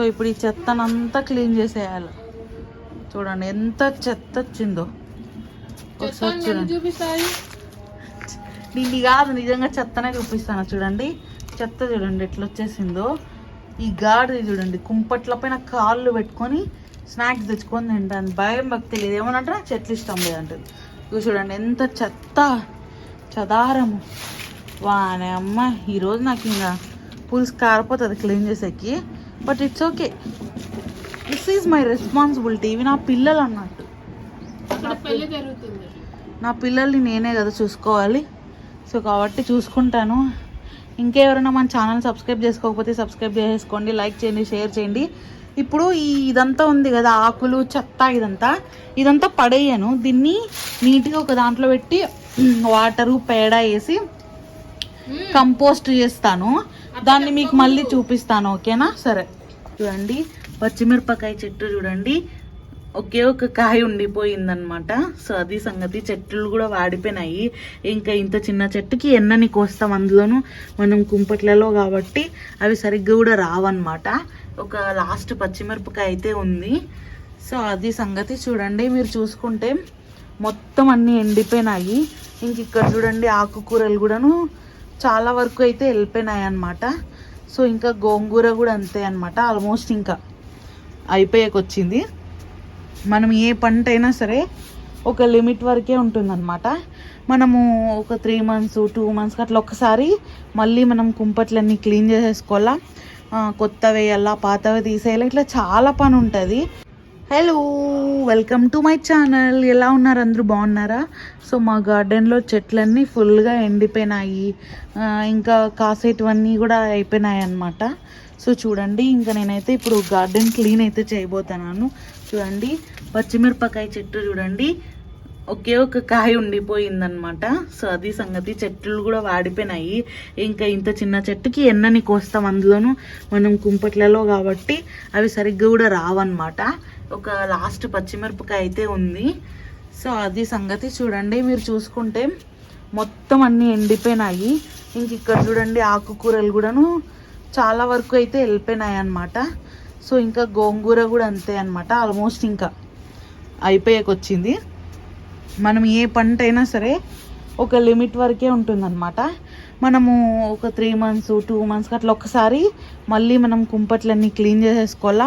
So ఇప్పుడు ఈ చెత్తనంతా clean చేసేయాలి. చూడండి ఎంత చెత్త వచ్చిందో. ఒకసారి చూడండి. చూపిస్తాయి. దీన్ని కాదు నిజంగా చెత్తనే చూపిస్తాను. చూడండి చెత్త చూడండి ఎట్లా వచ్చేసిందో. ఈ గాడిది చూడండి కుంపట్ల పైన కాళ్ళు పెట్టుకొని స్నాక్స్ తెచ్చుకొని తింటాను. భయం భక్తి లేదు. ఏమనంటే నాకు చెట్లు ఇష్టం లేదంటది ఇగో చూడండి ఎంత చెత్త చదారము. వానే అమ్మ ఈరోజు నాకు ఇంకా పులుసు కారిపోతుంది క్లీన్ చేసేకి. But it's okay this is my responsibility ఇవి నా పిల్లలు అన్నట్టు. నా పిల్లల్ని నేనే కదా చూసుకోవాలి. సో కాబట్టి చూసుకుంటాను. ఇంకెవరైనా మన ఛానల్ సబ్స్క్రైబ్ చేసుకోకపోతే సబ్స్క్రైబ్ చేసుకోండి లైక్ చేయండి షేర్ చేయండి. ఇప్పుడు ఈ ఇదంతా ఉంది కదా ఆకులు చెత్త ఇదంతా. ఇదంతా పడేయను. దీన్ని నీట్గా ఒక దాంట్లో పెట్టి వాటరు పేడ వేసి కంపోస్ట్ చేస్తాను. దాన్ని మీకు మళ్ళీ చూపిస్తాను ఓకేనా? సరే. చూడండి పచ్చిమిరపకాయ చెట్టు చూడండి. ఒకే ఒక కాయ ఉండిపోయిందనమాట సో అది సంగతి. చెట్లు కూడా వాడిపోయినాయి. ఇంకా ఇంత చిన్న చెట్టుకి ఎన్నని కోస్తాం అందులోను? మనం కుంపట్లలో కాబట్టి అవి సరిగ్గా కూడా రావన్నమాట. ఒక లాస్ట్ పచ్చిమిరపకాయ అయితే ఉంది. సో అది సంగతి చూడండి. మీరు చూసుకుంటే మొత్తం అన్నీ ఎండిపోయినాయి. ఇంక ఇక్కడ చూడండి ఆకుకూరలు కూడాను చాలా వరకు అయితే వెళ్ళిపోయినాయి అనమాట సో ఇంకా గోంగూర కూడా అంతే అనమాట ఆల్మోస్ట్ ఇంకా అయిపోయాక వచ్చింది మనం ఏ పంట అయినా సరే ఒక లిమిట్ వరకే ఉంటుందన్నమాట. మనము ఒక త్రీ మంత్స్ టూ మంత్స్కి అట్లా ఒకసారి మళ్ళీ మనం కుంపట్లన్నీ క్లీన్ చేసేసుకోవాలా కొత్త వేయాలా పాతవి తీసేయాలి ఇట్లా చాలా పని ఉంటుంది hello welcome to my channel ఎలా ఉన్నారు అందరూ? బాగున్నారా? సో మా గార్డెన్లో చెట్లన్నీ ఫుల్గా ఎండిపోయినాయి. ఇంకా కాసేటివన్నీ కూడా అయిపోయినాయి అన్నమాట. సో చూడండి ఇంకా నేనైతే ఇప్పుడు గార్డెన్ క్లీన్ అయితే చేయబోతున్నాను. చూడండి పచ్చిమిరపకాయ చెట్టు చూడండి. ఒకే ఒక కాయ ఉండిపోయిందనమాట సో అది సంగతి. చెట్లు కూడా వాడిపోయినాయి. ఇంకా ఇంత చిన్న చెట్టుకి ఎన్నని కోస్తాం అందులోనూ? మనం కుంపట్లలో కాబట్టి అవి సరిగ్గా కూడా రావన్నమాట. ఒక లాస్ట్ పచ్చిమిరపకాయ అయితే ఉంది. సో అది సంగతి చూడండి. మీరు చూసుకుంటే మొత్తం అన్నీ ఎండిపోయినాయి. ఇంక ఇక్కడ చూడండి ఆకుకూరలు కూడాను చాలా వరకు అయితే వెళ్ళిపోయినాయి అన్నమాట. సో ఇంకా గోంగూర కూడా అంతే అనమాట ఆల్మోస్ట్ ఇంకా అయిపోయాకొచ్చింది. మనం ఏ పంట అయినా సరే ఒక లిమిట్ వరకే ఉంటుందన్నమాట. మనము ఒక త్రీ మంత్స్ టూ మంత్స్కి అట్లా ఒకసారి మళ్ళీ మనం కుంపట్లన్నీ క్లీన్ చేసేసుకోవాలా?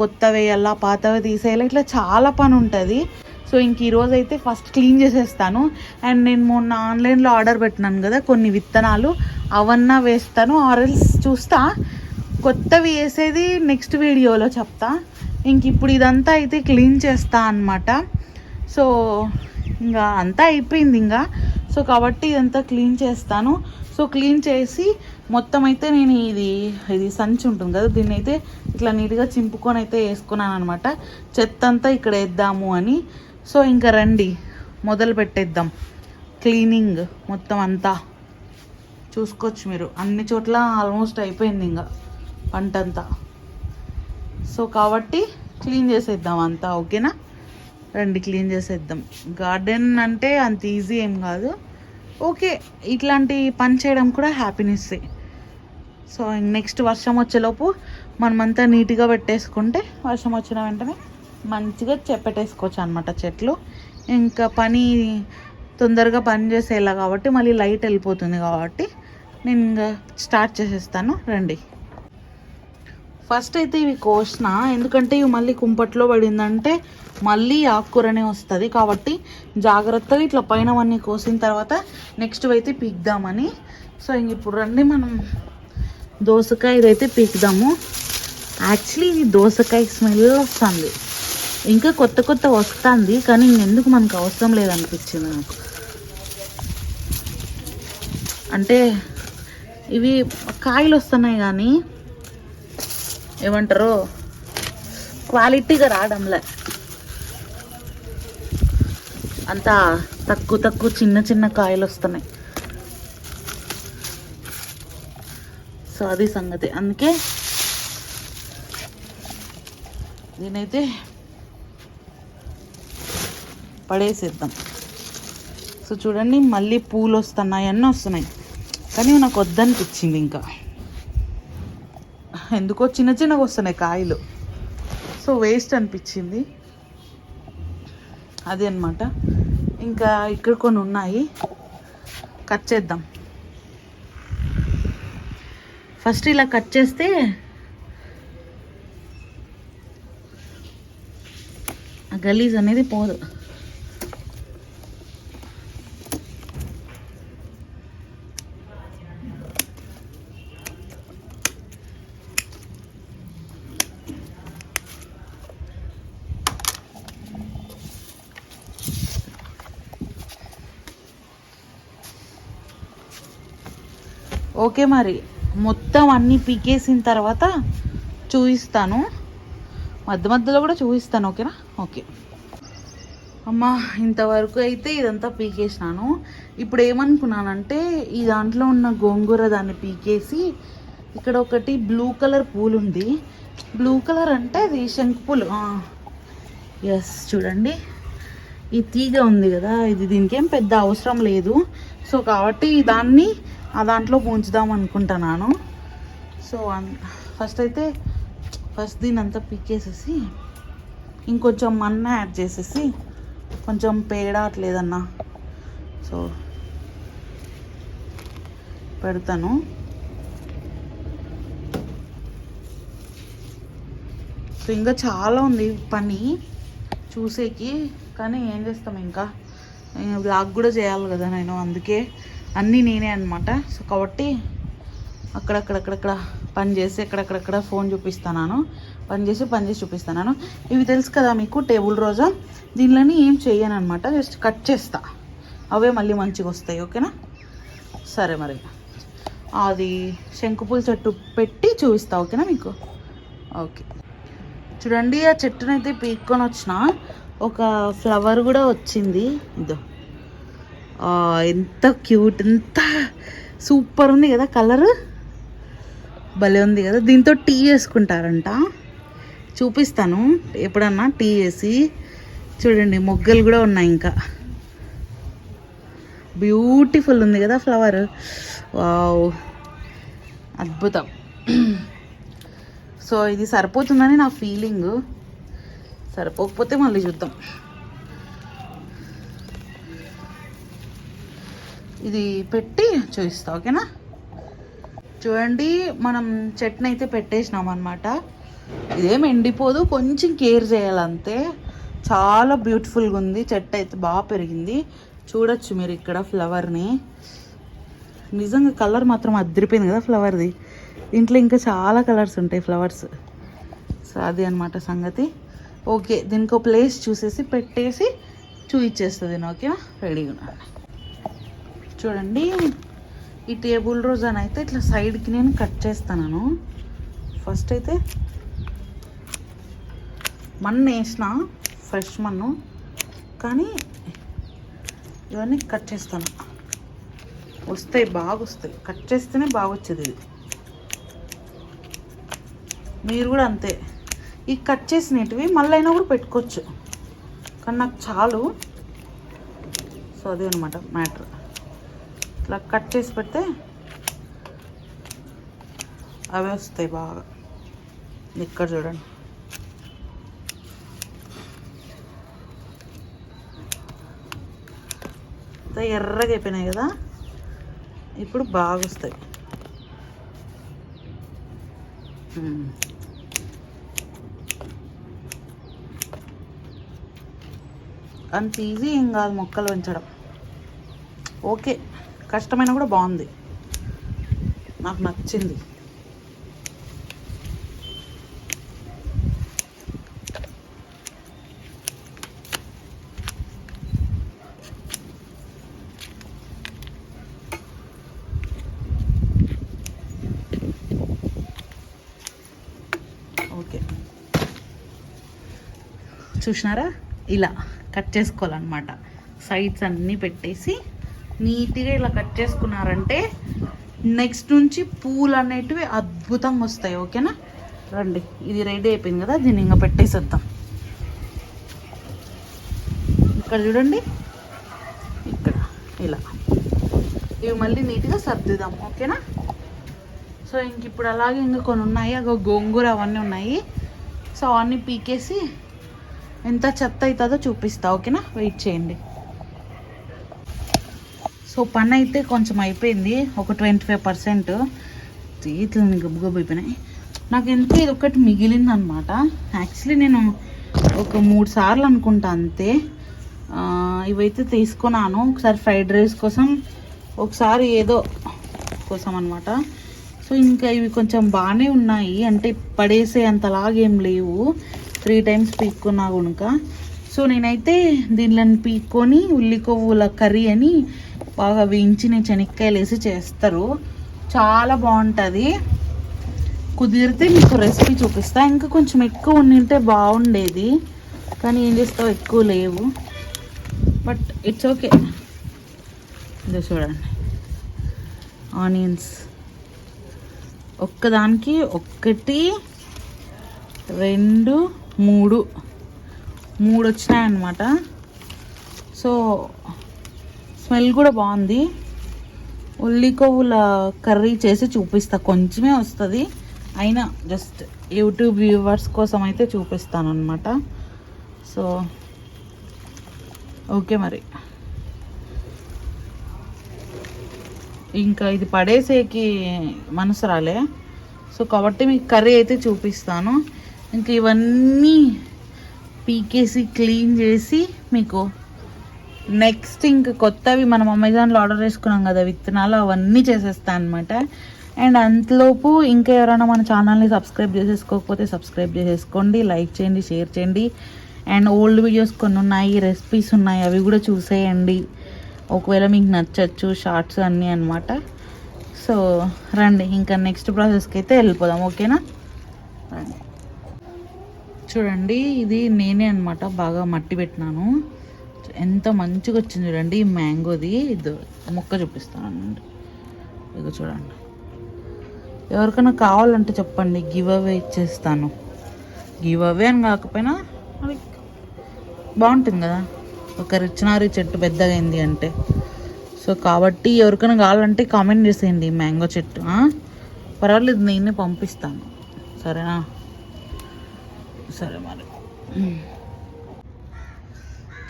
కొత్త వేయాలా పాతవి తీసేయాలి. ఇట్లా చాలా పని ఉంటుంది సో ఇంక ఈరోజు అయితే ఫస్ట్ క్లీన్ చేసేస్తాను. అండ్ నేను మొన్న ఆన్లైన్లో ఆర్డర్ పెట్టినాను కదా కొన్ని విత్తనాలు. అవన్నా వేస్తాను ఆర్ఎల్స్ చూస్తా. కొత్తవి వేసేది నెక్స్ట్ వీడియోలో చెప్తా. ఇంక ఇప్పుడు ఇదంతా అయితే క్లీన్ చేస్తా అన్నమాట. సో ఇంకా అంతా అయిపోయింది ఇంకా. సో కాబట్టి ఇదంతా క్లీన్ చేస్తాను. సో క్లీన్ చేసి మొత్తం అయితే నేను ఇది ఇది సంచి ఉంటుంది కదా దీన్ని అయితే ఇట్లా నీట్గా చింపుకొని అయితే వేసుకున్నాను అనమాట చెత్త అంతా ఇక్కడ వేద్దాము అని. సో ఇంకా రండి మొదలు పెట్టేద్దాం. క్లీనింగ్ మొత్తం అంతా. చూసుకోవచ్చు మీరు. అన్ని చోట్ల ఆల్మోస్ట్ అయిపోయింది ఇంకా పంట అంతా సో కాబట్టి క్లీన్ చేసేద్దాం అంతా ఓకేనా? రండి క్లీన్ చేసేద్దాం. గార్డెన్ అంటే అంత ఈజీ ఏం కాదు. ఓకే ఇట్లాంటి పని చేయడం కూడా హ్యాపీనెస్సే సో నెక్స్ట్ వర్షం వచ్చేలోపు మనమంతా నీట్గా పెట్టేసుకుంటే వర్షం వచ్చిన వెంటనే మంచిగా చెప్పెట్టేసుకోవచ్చు అనమాట చెట్లు. ఇంకా పని తొందరగా పని చేసేలా కాబట్టి మళ్ళీ లైట్ వెళ్ళిపోతుంది కాబట్టి నేను ఇంకా స్టార్ట్ చేసేస్తాను. రండి. ఫస్ట్ అయితే ఇవి కోసిన. ఎందుకంటే ఇవి మళ్ళీ కుంపట్లో పడిందంటే మళ్ళీ ఆకుకూరనే వస్తుంది కాబట్టి జాగ్రత్తగా ఇట్లా పైనవన్నీ కోసిన తర్వాత నెక్స్ట్ అయితే పీక్దామని. సో ఇంక ఇప్పుడు రండి మనం దోసకాయ ఇదైతే పీకుదాము. యాక్చువల్లీ ఇది దోసకాయ స్మెల్ వస్తుంది. ఇంకా కొత్త కొత్త వస్తుంది కానీ ఎందుకు మనకు అవసరం లేదనిపించింది నాకు. అంటే ఇవి కాయలు వస్తున్నాయి కానీ ఏమంటారు క్వాలిటీగా రావడంలే. అంతా తక్కువ తక్కువ చిన్న చిన్న కాయలు వస్తున్నాయి. సో అది సంగతి. అందుకే దీనైతే పడేసేద్దాం. సో చూడండి మళ్ళీ పూలు వస్తున్నాయి అన్నీ వస్తున్నాయి. కానీ నాకు వద్దనిపించింది ఇంకా. ఎందుకో చిన్న చిన్నగా వస్తున్నాయి కాయలు. సో వేస్ట్ అనిపించింది. అది అన్నమాట ఇంకా ఇక్కడ కొన్ని ఉన్నాయి. కట్ చేద్దాం. ఫస్ట్ ఇలా కట్ చేస్తే ఆ గలీజ్ అనేది పోదు. ఓకే మరి. మొత్తం అన్నీ పీకేసిన తర్వాత చూపిస్తాను మధ్య మధ్యలో కూడా చూపిస్తాను ఓకేనా? ఓకే. అమ్మా ఇంతవరకు అయితే ఇదంతా పీకేసినాను. ఇప్పుడు ఏమనుకున్నానంటే ఈ దాంట్లో ఉన్న గోంగూర దాన్ని పీకేసి ఇక్కడ ఒకటి బ్లూ కలర్ పూలు ఉంది బ్లూ కలర్ అంటే అది శంకు పూలు. ఎస్ చూడండి. ఈ తీగ ఉంది కదా ఇది దీనికి ఏం పెద్ద అవసరం లేదు. సో కాబట్టి దాన్ని ఆ దాంట్లో ఉంచుదాం అనుకుంటున్నాను సో ఫస్ట్ అయితే ఫస్ట్ దీని అంతా పిక్కేసేసి ఇంకొంచెం మన్న యాడ్ చేసేసి కొంచెం పేడ అట్లేదన్నా. సో పెడతాను. సో ఇంకా చాలా ఉంది పని చూసేకి కానీ ఏం చేస్తాం ఇంకా? బ్లాగ్ కూడా చేయాలి కదా నేను అందుకే. అన్నీ నేనే అనమాట సో కాబట్టి అక్కడక్కడక్కడక్కడ పని చేసి ఎక్కడక్కడక్కడ ఫోన్ చూపిస్తున్నాను పని చేసి పని చేసి చూపిస్తున్నాను ఇవి తెలుసు కదా మీకు టేబుల్ రోజా? దీనిలోని ఏం చేయను అనమాట జస్ట్ కట్ చేస్తా. అవే మళ్ళీ మంచిగా వస్తాయి ఓకేనా? సరే మరి. అది శంకుపూల చెట్టు పెట్టి చూపిస్తా ఓకేనా మీకు? ఓకే. చూడండి ఆ చెట్టునైతే పీక్కొని వచ్చిన ఒక ఫ్లవర్ కూడా వచ్చింది. ఇదో. ఎంత క్యూట్ ఎంత సూపర్ ఉంది కదా కలర్? భలే ఉంది కదా. దీంతో టీ చేసుకుంటారంట చూపిస్తాను. ఎప్పుడన్నా టీ చేసి చూడండి మొగ్గలు కూడా ఉన్నాయి ఇంకా. బ్యూటిఫుల్ ఉంది కదా ఫ్లవర్ వావ్ అద్భుతం. సో ఇది సరిపోతుందని నా ఫీలింగ్ సరిపోకపోతే మళ్ళీ చూద్దాం. ఇది పెట్టి చూపిస్తా ఓకేనా? చూడండి మనం చట్నీ అయితే పెట్టేసినాం అనమాట ఇదేం ఎండిపోదు కొంచెం కేర్ చేయాలంతే. చాలా బ్యూటిఫుల్గా ఉంది చెట్టు అయితే బాగా పెరిగింది. చూడొచ్చు మీరు ఇక్కడ ఫ్లవర్ని. నిజంగా కలర్ మాత్రం అదిరిపోయింది కదా ఫ్లవర్ది. దీంట్లో ఇంకా చాలా కలర్స్ ఉంటాయి ఫ్లవర్స్. సో అది అనమాట సంగతి. ఓకే దీనికి ప్లేస్ చూసేసి పెట్టేసి చూయించేస్తుంది ఓకేనా? రెడీగా ఉన్నాను. చూడండి. ఈ టేబుల్ రోజ్ అని అయితే ఇట్లా సైడ్కి నేను కట్ చేస్తాను ఫస్ట్ అయితే మన్ను వేసిన ఫ్రెష్ మన్ను. కానీ ఇవన్నీ కట్ చేస్తాను. వస్తాయి బాగా వస్తాయి కట్ చేస్తేనే బాగా వచ్చేది ఇది. మీరు కూడా అంతే. ఈ కట్ చేసినవి మళ్ళీ కూడా పెట్టుకోవచ్చు. కానీ నాకు చాలు. సో అదే అనమాట మ్యాటర్. ఇట్లా కట్ చేసి పెడితే అవే వస్తాయి బాగా. ఇక్కడ చూడండి. ఎర్రగా అయిపోయినాయి కదా? ఇప్పుడు బాగా వస్తాయి. అంత ఈజీ ఏం కాదు మొక్కలు పెంచడం. ఓకే. కష్టమైన కూడా బాగుంది. నాకు నచ్చింది. ఓకే. చూసినారా? ఇలా కట్ చేసుకోవాలన్నమాట. సైడ్స్ అన్నీ పెట్టేసి నీట్గా ఇలా కట్ చేసుకున్నారంటే నెక్స్ట్ నుంచి పూలు అనేటివి అద్భుతంగా వస్తాయి ఓకేనా? రండి ఇది రెడీ అయిపోయింది కదా దీన్ని ఇంకా పెట్టేసేద్దాం. ఇక్కడ చూడండి. ఇక్కడ ఇలా. ఇవి మళ్ళీ నీట్గా సర్దుదాం ఓకేనా? సో ఇంక ఇప్పుడు అలాగే ఇంకా కొన్ని ఉన్నాయి అగో గోంగూర అవన్నీ ఉన్నాయి. సో అవన్నీ పీకేసి ఎంత చెత్త అవుతుందో చూపిస్తా ఓకేనా? వెయిట్ చేయండి. సో పని అయితే కొంచెం అయిపోయింది. ఒక ట్వంటీ ఫైవ్ పర్సెంట్. చేతులని గబ్బు అయిపోయినాయి. నాకు ఎంత ఇది ఒకటి మిగిలింది అనమాట యాక్చువల్లీ నేను ఒక మూడు సార్లు అనుకుంటా అంతే. ఇవైతే తీసుకున్నాను. ఒకసారి ఫ్రైడ్ రైస్ కోసం ఒకసారి ఏదో కోసం అనమాట. సో ఇంకా ఇవి కొంచెం బాగానే ఉన్నాయి. అంటే పడేసే అంతలాగేం లేవు. త్రీ టైమ్స్ పీక్కున్నా కనుక సో నేనైతే దీనిని పీక్కొని ఉల్లి కొవ్వుల కర్రీ అని బాగా వేయించిన చెనక్కాయలు శనక్కాయలు వేసి చేస్తారు. చాలా బాగుంటుంది. కుదిరితే మీకు రెసిపీ చూపిస్తా. ఇంకా కొంచెం ఎక్కువ ఉండింటే బాగుండేది. కానీ ఏం చేస్తావు? ఎక్కువ లేవు. బట్ ఇట్స్ ఓకే ఇదో చూడండి. ఆనియన్స్ ఒక్కదానికి ఒక్కటి రెండు మూడు. మూడు వచ్చినాయన్నమాట. సో స్మెల్ కూడా బాగుంది. ఉల్లి కొవ్వుల కర్రీ చేసి చూపిస్తా. కొంచెమే వస్తుంది. అయినా జస్ట్ యూట్యూబ్ వ్యూవర్స్ కోసం అయితే చూపిస్తాను అనమాట సో ఓకే మరి. ఇంకా ఇది పడేసేకి మనసు రాలే. సో కాబట్టి మీకు కర్రీ అయితే చూపిస్తాను. ఇంకా ఇవన్నీ పీకేసి క్లీన్ చేసి మీకు నెక్స్ట్ ఇంక కొత్తవి మనం అమెజాన్లో ఆర్డర్ చేసుకున్నాం కదా విత్తనాలు అవన్నీ చేసేస్తా అనమాట అండ్ అంతలోపు ఇంకా ఎవరైనా మన ఛానల్ని సబ్స్క్రైబ్ చేసేసుకోకపోతే సబ్స్క్రైబ్ చేసేసుకోండి లైక్ చేయండి షేర్ చేయండి. అండ్ ఓల్డ్ వీడియోస్ కొన్ని ఉన్నాయి రెసిపీస్ ఉన్నాయి అవి కూడా చూసేయండి. ఒకవేళ మీకు నచ్చచ్చు షార్ట్స్ అన్నీ అనమాట సో రండి ఇంకా నెక్స్ట్ ప్రాసెస్కి అయితే వెళ్ళిపోదాం ఓకేనా చూడండి ఇది నేనే అనమాట బాగా మట్టి పెట్టినాను. ఎంత మంచిగా వచ్చింది చూడండి. ఈ మ్యాంగోది మొక్క చూపిస్తాను ఇదిగో ఇది చూడండి. ఎవరికైనా కావాలంటే చెప్పండి. గివ్ అవే ఇచ్చేస్తాను. గివ్ అవే అని కాకపోయినా అది బాగుంటుంది కదా. ఒక రిచినారి చెట్టు పెద్దగా అంటే. సో కాబట్టి ఎవరికైనా కావాలంటే కామెంట్ చేసేయండి మ్యాంగో చెట్టు. పర్వాలేదు నేనే పంపిస్తాను. సరేనా? సరే మరి.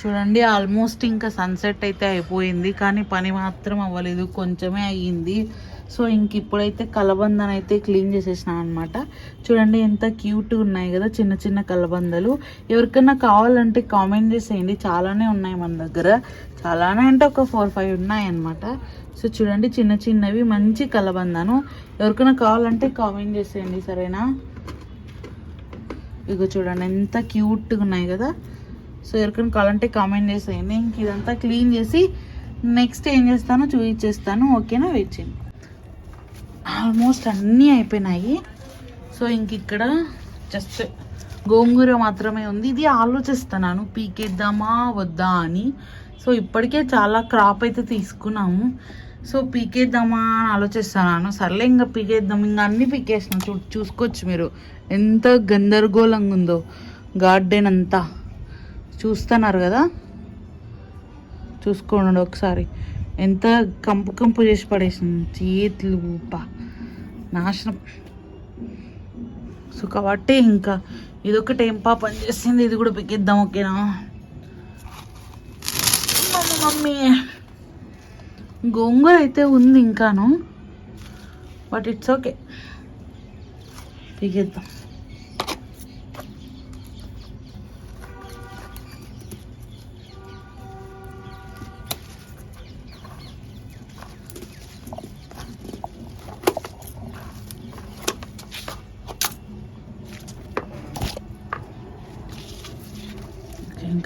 చూడండి ఆల్మోస్ట్ ఇంకా సన్సెట్ అయితే అయిపోయింది కానీ పని మాత్రం అవ్వలేదు కొంచెమే అయ్యింది. సో ఇంక ఇప్పుడైతే కలబందను అయితే క్లీన్ చేసేసిన అనమాట చూడండి ఎంత క్యూట్ ఉన్నాయి కదా చిన్న చిన్న కలబందలు. ఎవరికైనా కావాలంటే కామెంట్ చేసేయండి చాలానే ఉన్నాయి మన దగ్గర. చాలానే అంటే ఒక ఫోర్ ఫైవ్ ఉన్నాయి అనమాట సో చూడండి చిన్న చిన్నవి మంచి కలబందను. ఎవరికైనా కావాలంటే కామెంట్ చేసేయండి సరేనా? ఇగో చూడండి ఎంత క్యూట్గా ఉన్నాయి కదా. సో ఎవరికైనా కావాలంటే కామెంట్ చేసేయండి. ఇంక ఇదంతా క్లీన్ చేసి నెక్స్ట్ ఏం చేస్తానో చూపించేస్తాను. ఓకేనా? వెయిట్ చేయండి. ఆల్మోస్ట్ అన్నీ అయిపోయినాయి. సో ఇంక ఇక్కడ జస్ట్ గోంగూర మాత్రమే ఉంది. ఇది ఆలోచిస్తున్నాను. పీకేద్దామా వద్దా అని. సో ఇప్పటికే చాలా క్రాప్ అయితే తీసుకున్నాము. సో పీకేద్దామా అని ఆలోచిస్తున్నాను. సర్లే ఇంకా పీకేద్దాం. ఇంకా అన్నీ పీకేసినాం. చూ చూసుకోవచ్చు మీరు. ఎంత గందరగోళంగా ఉందో. గార్డెన్ అంతా. చూస్తున్నారు కదా? చూసుకోండి ఒకసారి. ఎంత కంపు కంపు చేసి పడేసింది. చేతులు పా నాశనం. సో కాబట్టి ఇంకా ఇదొకటి ఏం పా పని చేసింది? ఇది కూడా పెక్కిద్దాం ఓకేనా? Mummy mummy. గోంగూర అయితే ఉంది ఇంకాను. But it's okay. పీకేద్దాం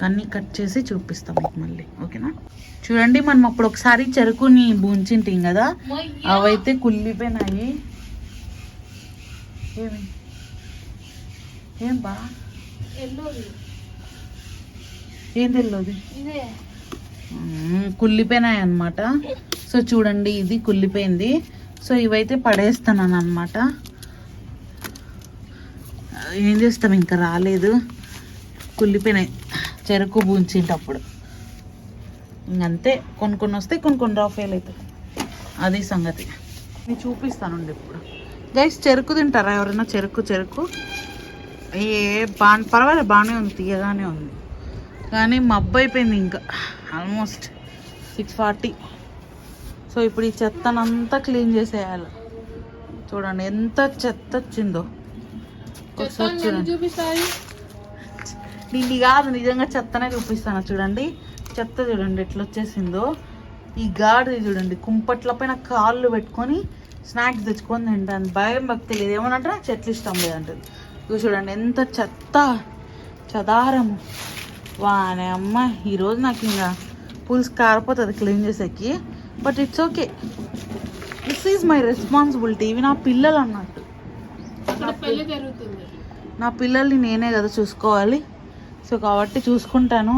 ఇంకా అన్ని కట్ చేసి చూపిస్తాం మీకు మళ్ళీ. ఓకేనా? చూడండి మనం అప్పుడు ఒకసారి చెరుకుని బూంచింటాం కదా? అవైతే కుళ్ళిపోయినాయి. ఏమి? ఏం బా ఏం తెలియదు కుళ్ళిపోయినాయి అనమాట సో చూడండి ఇది కుళ్ళిపోయింది. సో ఇవైతే పడేస్తున్నాను అనమాట ఏం చేస్తాం? ఇంకా రాలేదు. కుళ్ళిపోయినాయి. చెరుకు బూంచేటప్పుడు. ఇంకంతే కొన్ని కొన్ని వస్తాయి కొన్ని కొన్ని రా ఫెయిల్ అవుతాయి. అది సంగతి. నేను చూపిస్తానండి ఇప్పుడు. గైస్ చెరుకు తింటారా ఎవరైనా? చెరుకు చెరుకు. ఏ బా పర్వాలేదు బాగానే ఉంది తీయగానే ఉంది. కానీ మబ్బు అయిపోయింది ఇంకా. ఆల్మోస్ట్ సిక్స్ ఫార్టీ సో ఇప్పుడు ఈ చెత్తనంతా క్లీన్ చేసేయాలి. చూడండి ఎంత చెత్త వచ్చిందో. చూపిస్తాయి. దీన్ని కాదు నిజంగా చెత్తనే చూపిస్తాను. చూడండి చెత్త చూడండి ఎట్లా వచ్చేసిందో. ఈ గాడిది చూడండి కుంపట్ల పైన కాళ్ళు పెట్టుకొని స్నాక్స్ తెచ్చుకొని తింటాను. భయం భక్తి లేదు. ఏమనంటే చెట్లు ఇష్టం లేదంటది. ఇగో చూడండి ఎంత చెత్త చదారము వానే అమ్మ ఈరోజు నాకు ఇంకా పులుసు కారిపోతుంది క్లీన్ చేసేకి but it's okay. This is my responsibility ఇవి నా పిల్లలు అన్నట్టు. నా పిల్లల్ని నేనే కదా చూసుకోవాలి. సో కాబట్టి చూసుకుంటాను.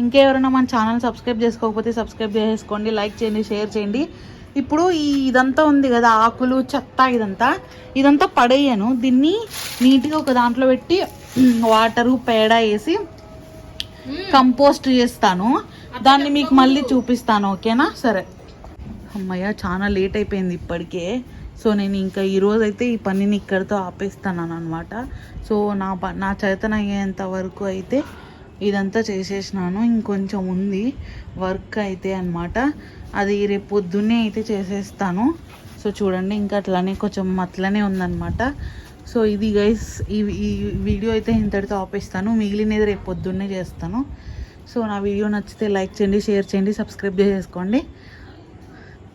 ఇంకెవరైనా మన ఛానల్ సబ్స్క్రైబ్ చేసుకోకపోతే సబ్స్క్రైబ్ చేసుకోండి లైక్ చేయండి షేర్ చేయండి. ఇప్పుడు ఈ ఇదంతా ఉంది కదా ఆకులు చెత్త ఇదంతా. ఇదంతా పడేయను. దీన్ని నీట్గా ఒక దాంట్లో పెట్టి వాటరు పేడ వేసి కంపోస్ట్ చేస్తాను. దాన్ని మీకు మళ్ళీ చూపిస్తాను ఓకేనా? సరే. అమ్మయ్య చాలా లేట్ అయిపోయింది ఇప్పటికే. సో నేను ఇంకా ఈరోజు అయితే ఈ పనిని ఇక్కడితో ఆపేస్తాను అనమాట సో నా ప నా చేతన అయ్యేంత వరకు అయితే ఇదంతా చేసేసినాను. ఇంకొంచెం ఉంది వర్క్ అయితే అనమాట అది రేపు పొద్దున్నే అయితే చేసేస్తాను. సో చూడండి ఇంకా అట్లానే కొంచెం అట్లనే ఉందన్నమాట. సో ఇది గైస్ ఈ ఈ వీడియో అయితే ఇంతటితో ఆపేస్తాను. మిగిలినది రేపు పొద్దున్నే చేస్తాను. సో నా వీడియో నచ్చితే లైక్ చేయండి షేర్ చేయండి సబ్స్క్రైబ్ చేసుకోండి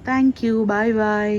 థ్యాంక్ యూ. Bye bye.